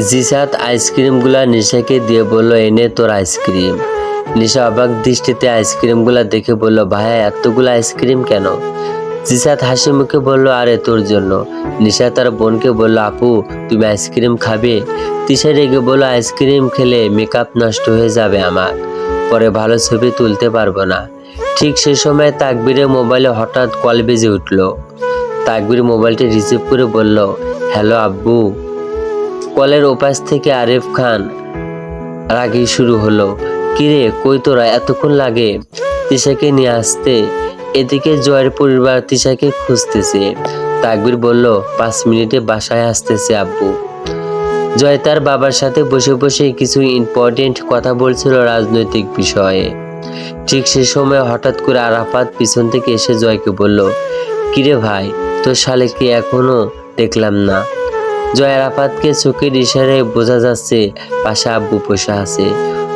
জিসাত আইসক্রিমগুলা নিশাকে দিয়ে বলল, এনে তোর আইসক্রিম। নিশা অবাক দৃষ্টিতে আইসক্রিমগুলা দেখে বলল, ভাইয়া, এতগুলো আইসক্রিম কেন? জিসাত হাসি মুখে বলল, আরে, তোর জন্য। নিশা তার বোনকে বলল, আপু, তুমি আইসক্রিম খাবে? তিশা রেগে বলল, আইসক্রিম খেলে মেকআপ নষ্ট হয়ে যাবে আমার। পরে ভালো ছবি তুলতে পারব না। ঠিক সে সময় তাকবীরের মোবাইলে হঠাৎ কল বেজে উঠল। তাকবীর মোবাইলটি রিসিভ করে বলল, হ্যালো, আব্বু। কলের ওপাশ থেকে আরিফ খান। রাগি শুরু হলো, কিরে, কই তোরা? এতক্ষণ লাগে? তিশাকে নিয়ে আসতে। এদিকে জয়ের পরিবার তিশাকে খুঁজতেছে। তাকবির বলল, পাঁচ মিনিটে বাসায় আসতেছে, আব্বু। জয় তার বাবার সাথে বসে বসে কিছু ইম্পর্টেন্ট কথা বলছিল রাজনৈতিক বিষয়ে। ঠিক সে সময় হঠাৎ করে আরাফাত পিছন থেকে এসে জয়কে বলল, কিরে ভাই, তোর শালেকে এখনও দেখলাম না। জয় আরাফাতকে চোখের ইশারায় বোঝা যাচ্ছে পাশে আব্বু বসে আছে।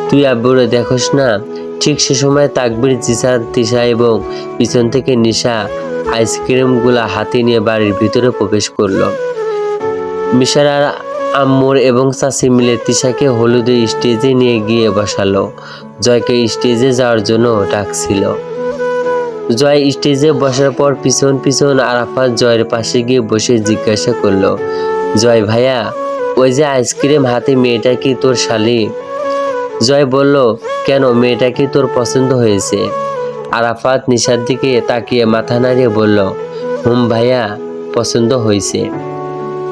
তুই আব্বুরে দেখোস না? ঠিক সে সময় তাকবির জিসা তিশা এবং পিছন থেকে নিশা আইসক্রিমগুলা হাতে নিয়ে বাড়ির ভিতরে প্রবেশ করল। মিশার আর আম্মুর এবং চাচি মিলে তিশাকে হলুদের স্টেজে নিয়ে গিয়ে বসালো। জয়কে স্টেজে যাওয়ার জন্য ডাকছিল। জয় স্টেজে বসার পর পিছন পিছন আরাফাত জয়ের পাশে গিয়ে বসে জিজ্ঞাসা করল জয় ভাইয়া, ওই যে আইসক্রিম হাতে মেয়েটা কি তোর শালি? জয় বলল, কেন মেয়েটা কি তোর পছন্দ হয়েছে? আরাফাত নিশার দিকে তাকিয়ে মাথা নাড়িয়ে বলল, হুম ভাইয়া, পছন্দ হয়েছে।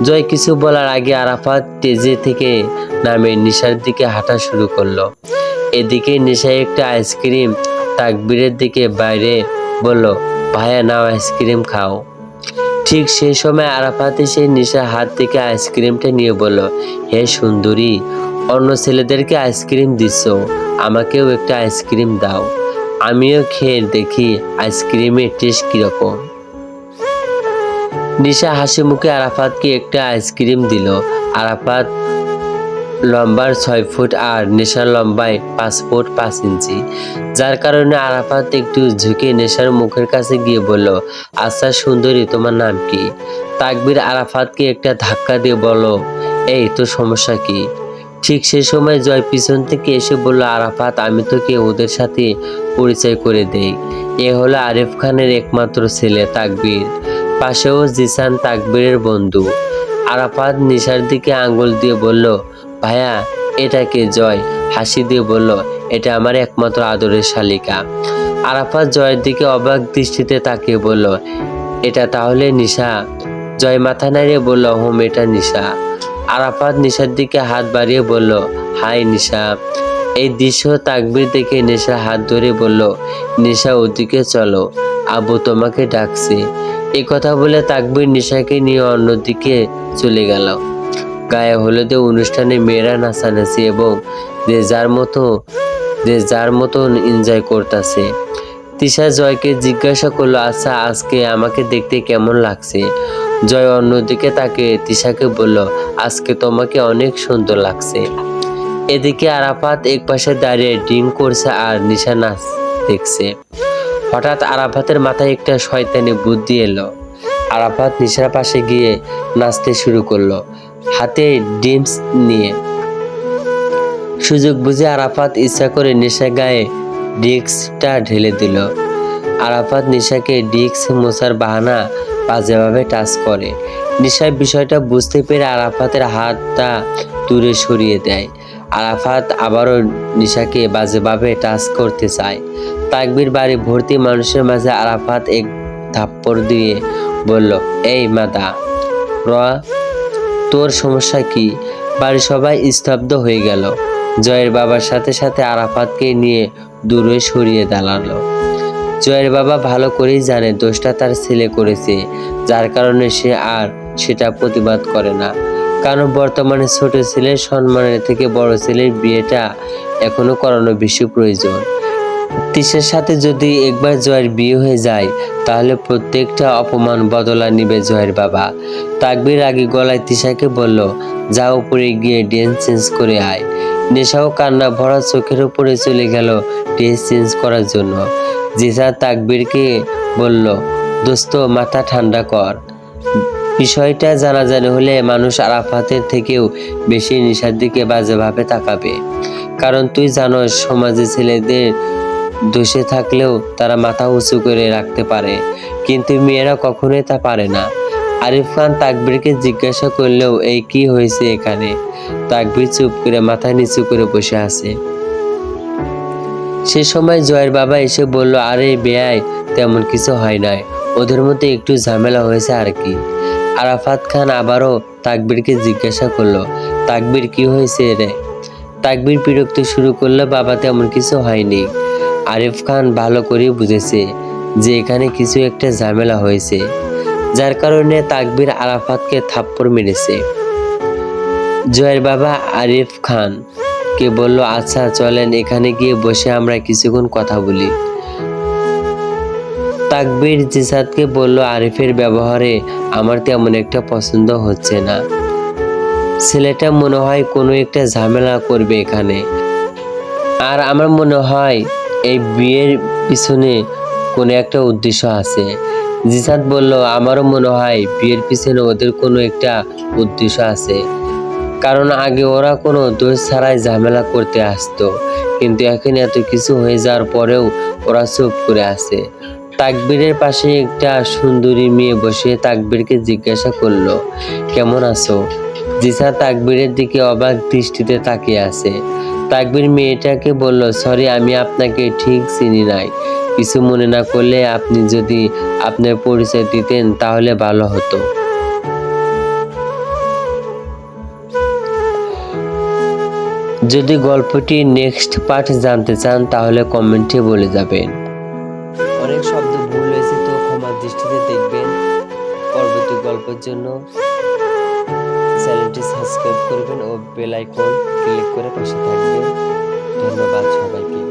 জয় কিছু বলার আগে আরাফাত তেজে থেকে নামে নিশার দিকে হাঁটা শুরু করল। এদিকে নিশায় একটা আইসক্রিম তাকবীরের দিকে বাইরে বলল, ভাইয়া নাও আইসক্রিম খাও। ঠিক সেই সময় আরাফাত এসে নিশার হাত থেকে আইসক্রিমটা নিয়ে বলল, হে সুন্দরী, অন্য ছেলেদেরকে আইসক্রিম দিস আমাকেও একটা আইসক্রিম দাও। আমিও খেয়ে দেখি আইসক্রিমের টেস্ট কীরকম। নিশা হাসি মুখে আরাফাতকে একটা আইসক্রিম দিল। আরাফাত লম্বার ছয় ফুট আর নেশার লম্বায় পাঁচ ফুট পাঁচ ইঞ্চি। যার কারণে আরাফাত একটু ঝুঁকে নেশার মুখের কাছে গিয়ে বলল আচ্ছা সুন্দরী, তোমার নাম কি? তাকবির আরাফাতকে একটা ধাক্কা দিয়ে বলো এই তো সমস্যা কি? ঠিক সেই সময় জয় পিছন থেকে এসে বলল, আরাফাত, আমি তোকে ওদের সাথে পরিচয় করে দেই। এ হলো আরিফ খানের একমাত্র ছেলে তাকবির। পাশেও জিসান তাকবীরের বন্ধু। আরাফাত নিশার দিকে আঙ্গুল দিয়ে বলল ভাইয়া এটাকে জয়? হাসি দিয়ে বলল, এটা আমার একমাত্র আদরের শালিকা। আরাফাত জয়ের দিকে অবাক দৃষ্টিতে তাকিয়ে বলল, এটা তাহলে নিশা? জয় মাথা নাড়িয়ে বলল, হোম, এটা নিশা। আরাফাত নিশার দিকে হাত বাড়িয়ে বলল, হাই নিশা। এই দৃশ্য তাকবির দেখে নেশা হাত ধরে বলল, নিশা, ওদিকে চলো আবু তোমাকে ডাকছে। এই কথা বলে তাকবির নিশাকে নিয়ে অন্যদিকে চলে গেল। গায়ে হলুদে অনুষ্ঠানে মেয়েরা নাচানাচি এবং যে যার মতো, যে যার মতন এনজয় করতেছে। তিশা জয়কে জিজ্ঞাসা করল আচ্ছা আজকে আমাকে দেখতে কেমন লাগছে? জয় অন্যদিকে তাকে তিশাকে বলল, আজকে তোমাকে অনেক সুন্দর লাগছে। এদিকে আরাফাত এক পাশে দাঁড়িয়ে ডিম করছে আর নিশা নাচ দেখছে। হঠাৎ আরাফাতের মাথায় একটা শয়তানি বুদ্ধি এলো। আরাফাত নিশার পাশে গিয়ে নাচতে শুরু করল। হাতে ডিমস নিয়ে। সুযোগ বুঝে আরাফাত ইচ্ছা করে নেশা গায়ে ডিস্কটা ঢেলে দিল। আরাফাত নিশাকে ডিস্ক মোছার বাহানা বাজেভাবে টাচ করে। নিশার বিষয়টা বুঝতে পেরে আরাফাতের হাতটা দূরে সরিয়ে দেয়। আরাফাত আবারও নিশাকে বাজেভাবে টাচ করতে চায়। তাকবির বাড়ি ভর্তি মানুষের মাঝে আরাফাত এক থাপ্পড় দিয়ে বলল, এই মাদা র তোর সমস্যা কি? বাড়ির সবাই স্তব্ধ হয়ে গেল। জয়ের বাবার সাথে সাথে আরাফাতকে নিয়ে দূরে সরিয়ে দাঁড়াল। জয়ের বাবা ভালো করেই জানে দোষটা তার ছেলে করেছে, যার কারণে সে আর সেটা প্রতিবাদ করে না। কারণ বর্তমানে ছোট ছেলের সম্মানের থেকে বড় ছেলের বিয়েটা এখনও করানো বেশি প্রয়োজন। তিসের সাথে যদি একবার জয়ের বিয়ে হয়ে যায়, তাহলে প্রত্যেকটা অপমান বদলা নিবে জয়ের বাবা। তাকবির আগে গলায় তিশাকে বলল যা উপরে গিয়ে ড্রেস চেঞ্জ করে আয়। নেশাও কান্না ভরা চোখের উপরে চলে গেল ড্রেস চেঞ্জ করার জন্য। জিসা তাকবিরকে বলল, দোস্ত, মাথা ঠান্ডা কর। বিষয়টা জানা জানাজানি হলে মানুষ আরাফাতের থেকেও বেশি নিশার দিকে বাজেভাবে তাকাবে। কারণ তুই জানো সমাজে ছেলেদের দোষে থাকলেও তারা মাথা উঁচু করে রাখতে পারে। কিন্তু মেয়েরা কখনোই তা পারে না। আরিফ খান তাকবীরকে জিজ্ঞাসা করলেও এই কি হয়েছে এখানে? তাকবির চুপ করে মাথা নিচু করে বসে আছে। সে সময় জয়ের বাবা এসে বলল, আরে বেয়াই, তেমন কিছু হয় নাই। ওদের মধ্যে একটু ঝামেলা হয়েছে আর কি। আরাফাত খান আবারও তাকবিরকে জিজ্ঞাসা করল, তাকবির কি হয়েছে রে? তাকবির বিরক্ত শুরু করল, বাবা, তেমন কিছু হয়নি। আরিফ খান ভালো করেই বুঝেছে যে এখানে কিছু একটা ঝামেলা হয়েছে, যার কারণে তাকবির আরাফাতকে থাপ্পড় মেরেছে। জয়ের বাবা আরিফ খান কে বলল আচ্ছা চলেন এখানে গিয়ে বসে আমরা কিছুক্ষণ কথা বলি। তাকবির জিসাদকে বলল, আরিফের ব্যবহারে আমার তেমন একটা পছন্দ হচ্ছে না। ছেলেটা মনে হয় কোনো একটা ঝামেলা করবে এখানে। আর আমার মনে হয় এই বিয়ের পিছনে কোনো একটা উদ্দেশ্য আছে। জিসাদ বলল, আমারও মনে হয় বিয়ের পিছনে ওদের কোনো একটা উদ্দেশ্য আছে। কারণ আগে ওরা কোনো দোষ ছাড়াই ঝামেলা করতে আসতো। কিন্তু এখন এত কিছু হয়ে যাওয়ার পরেও ওরা চুপ করে আছে। তাকবীরের পাশে একটা সুন্দরী মেয়ে বসে তাকবীরকে জিজ্ঞাসা করল, কেমন আছো? জিসা তাকবীরের দিকে অবাক দৃষ্টিতে তাকিয়ে আছে। তাকবীর মেয়েটাকে বলল, সরি, আমি আপনাকে ঠিক চিনি নাই। কিছু মনে না করলে আপনি যদি আপনার পরিচয় দিতেন, তাহলে ভালো হতো। যদি গল্পটি নেক্সট পার্ট জানতে চান, তাহলে কমেন্টে বলে যাবেন। অনেক শব্দ ভুল হয়েছে, তো ক্ষমার দৃষ্টিতে দেখবেন। পরবর্তী গল্পের জন্য চ্যানেলটি সাবস্ক্রাইব করবেন ও বেল আইকন ক্লিক করে পাশে থাকবে ধন্যবাদ সবাইকে।